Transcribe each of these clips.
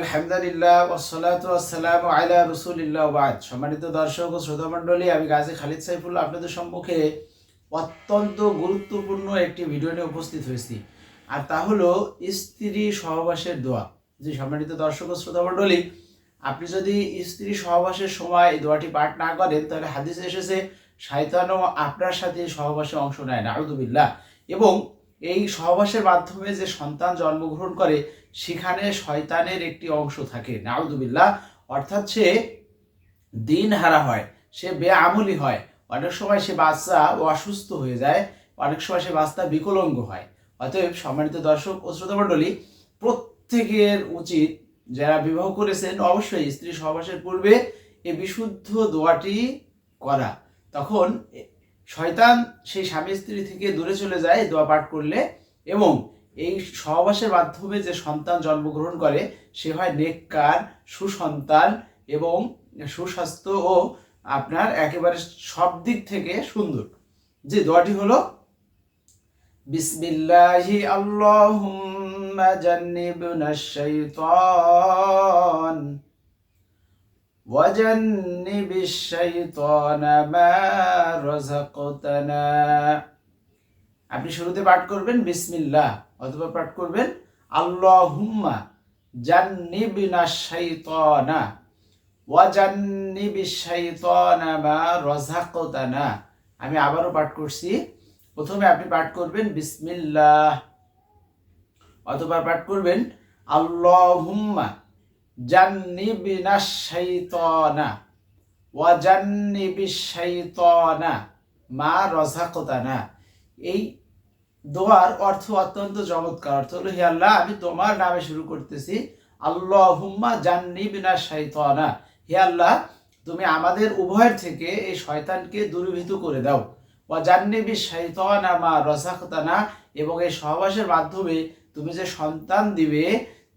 আলহামদুলিল্লাহ, ওয়াসসালাতু ওয়াসসালামু আলা রাসূলিল্লাহ ওয়া বাদ। সম্মানিত দর্শক ও শ্রোতা মণ্ডলী, আমি গাজী খালিদ সাইফুল্লাহ আপনাদের সম্মুখে অত্যন্ত গুরুত্বপূর্ণ একটি ভিডিও নিয়ে উপস্থিত হয়েছি। আর তা হলো স্ত্রী সহবাসের দোয়া। জি, সম্মানিত দর্শক ও শ্রোতা মণ্ডলী, আপনি যদি স্ত্রী সহবাসের সময় এই দোয়াটি পাঠ না করেন, তাহলে হাদিসে এসেছে, শয়তানও আপনার সাথে সহবাসে অংশ নেয় না নাউদুবিল্লাহ এবং এই সহবাসের মাধ্যমে যে সন্তান জন্মগ্রহণ করে, সেখানে শয়তানের একটি অংশ থাকে। নাউদুবিল্লাহ অর্থাৎ সে দিন হারা হয়, সে বেআমলি হয়। অনেক সময় সে বাচ্চা অসুস্থ হয়ে যায়, অনেক সময় সে বাচ্চা বিকলঙ্গ হয়। অতএব সম্মানিত দর্শক ও শ্রোতামণ্ডলী প্রত্যেকের উচিত যারা বিবাহ করেছেন, অবশ্যই স্ত্রী সহবাসের পূর্বে এই বিশুদ্ধ দোয়াটি করা। তখন শয়তান সেই স্বামী স্ত্রী থেকে দূরে চলে যায়, দোয়া পাঠ করলে। এবং এই সহবাসের মাধ্যমে যে সন্তান জন্মগ্রহণ করে, সে হয় নেককার, সুসন্তান এবং সুস্বাস্থ্য ও আপনার একেবারে সব দিক থেকে সুন্দর। যে দোয়াটি হলো, বিসমিল্লাহি আল্লাহুম্মা জান্নিবনা শাইতান وجنب الشيطان ما رزقتنا আপনি শুরুতে পাঠ করবেন বিসমিল্লাহ অথবা পাঠ করবেন আল্লাহুম্মা জান্নিবিনা শাইতানা ওয়া জান্নিবিশ শাইতানা মা রাযাকতানা আমি আবারও পাঠ করছি প্রথমে আপনি পাঠ করবেন বিসমিল্লাহ অথবা পাঠ করবেন আল্লাহুম্মা জান্নিবিনা শাইতানা ওয়া জান্নিবিশ শাইতানা মা রাযাকতানা। এই দোয়ার অর্থ অত্যন্ত চমৎকার। অর্থ হলো, হে আল্লাহ, আমি তোমার নামে শুরু করতেছি। আল্লাহ হুম্মা জান্নি বিনা শৈতানা হে আল্লাহ, তুমি আমাদের উভয়ের থেকে এই শয়তানকে দূরীভূত করে দাও। ও জান্নিবি শৈতানা মা রসাখতানা এবং এই সহবাসের মাধ্যমে তুমি যে সন্তান দিবে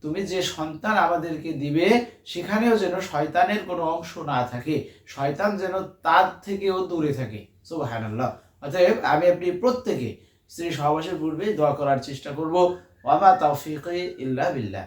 তুমি যে সন্তান আমাদেরকে দিবে, সেখানেও যেন শয়তানের কোনো অংশ না থাকে। শয়তান যেন তার থেকেও দূরে থাকে। সুবহানাল্লাহ। অতএব আমি আপনি প্রত্যেকে স্ত্রী সহবাসের পূর্বে দোয়া করার চেষ্টা করব। ওয়ামা তৌফিক ইল্লা বিল্লাহ।